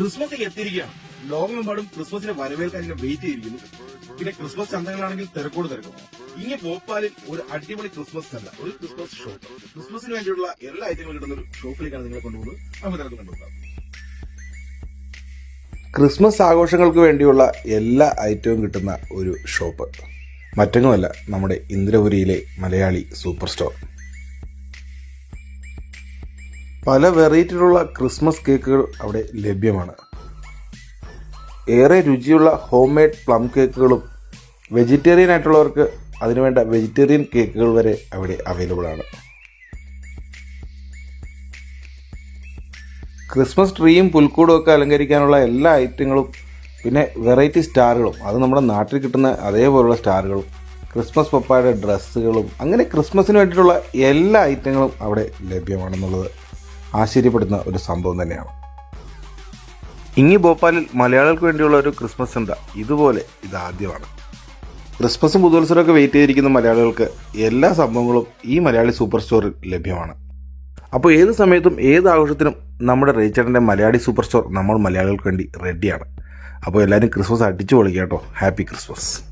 Christmas എത്തിയിരിക്കുകയാണ്. ലോകമെമ്പാടും ക്രിസ്മസിനെ വരവേൽക്കാൻ ഇങ്ങനെ വെയിറ്റ് ചെയ്തിരിക്കുന്നു. പിന്നെ ക്രിസ്മസ് ചന്തകളാണെങ്കിൽ തിരക്കോട് തിരക്കും. ഇനി ഭോപ്പാലിൽ ഒരു അടിപൊളി ക്രിസ്മസ് ചന്ത ഒരു ക്രിസ്മസ് ഷോപ്പ് ക്രിസ്മസിന് വേണ്ടിയുള്ള എല്ലാ ഐറ്റങ്ങളും കിട്ടുന്ന ഒരു ഷോപ്പിലേക്കാണ് നിങ്ങളെ കൊണ്ടുപോകുന്നത്. നമുക്ക് തിരക്ക് കണ്ടുപോകാം. ക്രിസ്മസ് ആഘോഷങ്ങൾക്ക് വേണ്ടിയുള്ള എല്ലാ ഐറ്റവും കിട്ടുന്ന ഒരു ഷോപ്പ് മറ്റൊന്നുമല്ല നമ്മുടെ ഇന്ദ്രപുരിയിലെ മലയാളി സൂപ്പർ സ്റ്റോർ പല വെറൈറ്റിയിലുള്ള ക്രിസ്മസ് കേക്കുകൾ അവിടെ ലഭ്യമാണ്. ഏറെ രുചിയുള്ള ഹോം മെയ്ഡ് പ്ലം കേക്കുകളും വെജിറ്റേറിയൻ ആയിട്ടുള്ളവർക്ക് അതിനുവേണ്ട വെജിറ്റേറിയൻ കേക്കുകൾ വരെ അവിടെ അവൈലബിൾ ആണ്. ക്രിസ്മസ് ട്രീയും പുൽക്കൂടും ഒക്കെ അലങ്കരിക്കാനുള്ള എല്ലാ ഐറ്റങ്ങളും പിന്നെ വെറൈറ്റി സ്റ്റാറുകളും അത് നമ്മുടെ നാട്ടിൽ കിട്ടുന്ന അതേപോലുള്ള സ്റ്റാറുകളും ക്രിസ്മസ് പപ്പായുടെ ഡ്രസ്സുകളും അങ്ങനെ ക്രിസ്മസിന് വേണ്ടിയിട്ടുള്ള എല്ലാ ഐറ്റങ്ങളും അവിടെ ലഭ്യമാണെന്നുള്ളത് ആശ്ചര്യപ്പെടുന്ന ഒരു സംഭവം തന്നെയാണ്. ഇങ്ങി ഭോപ്പാലിൽ മലയാളികൾക്ക് വേണ്ടിയുള്ള ഒരു ക്രിസ്മസ് എന്താ? ഇതുപോലെ ഇതാദ്യമാണ് ക്രിസ്മസും പുതുവത്സരമൊക്കെ വെയിറ്റ് ചെയ്തിരിക്കുന്ന മലയാളികൾക്ക് എല്ലാ സംഭവങ്ങളും ഈ മലയാളി സൂപ്പർ സ്റ്റോറിൽ ലഭ്യമാണ്. അപ്പോൾ ഏത് സമയത്തും ഏത് ആഘോഷത്തിനും നമ്മുടെ റേച്ചേട്ടന്റെ മലയാളി സൂപ്പർ സ്റ്റോർ നമ്മൾ മലയാളികൾക്ക് വേണ്ടി റെഡിയാണ് അപ്പോൾ എല്ലാവരും ക്രിസ്മസ് അടിച്ചു പൊളിക്കാം കേട്ടോ. Happy Christmas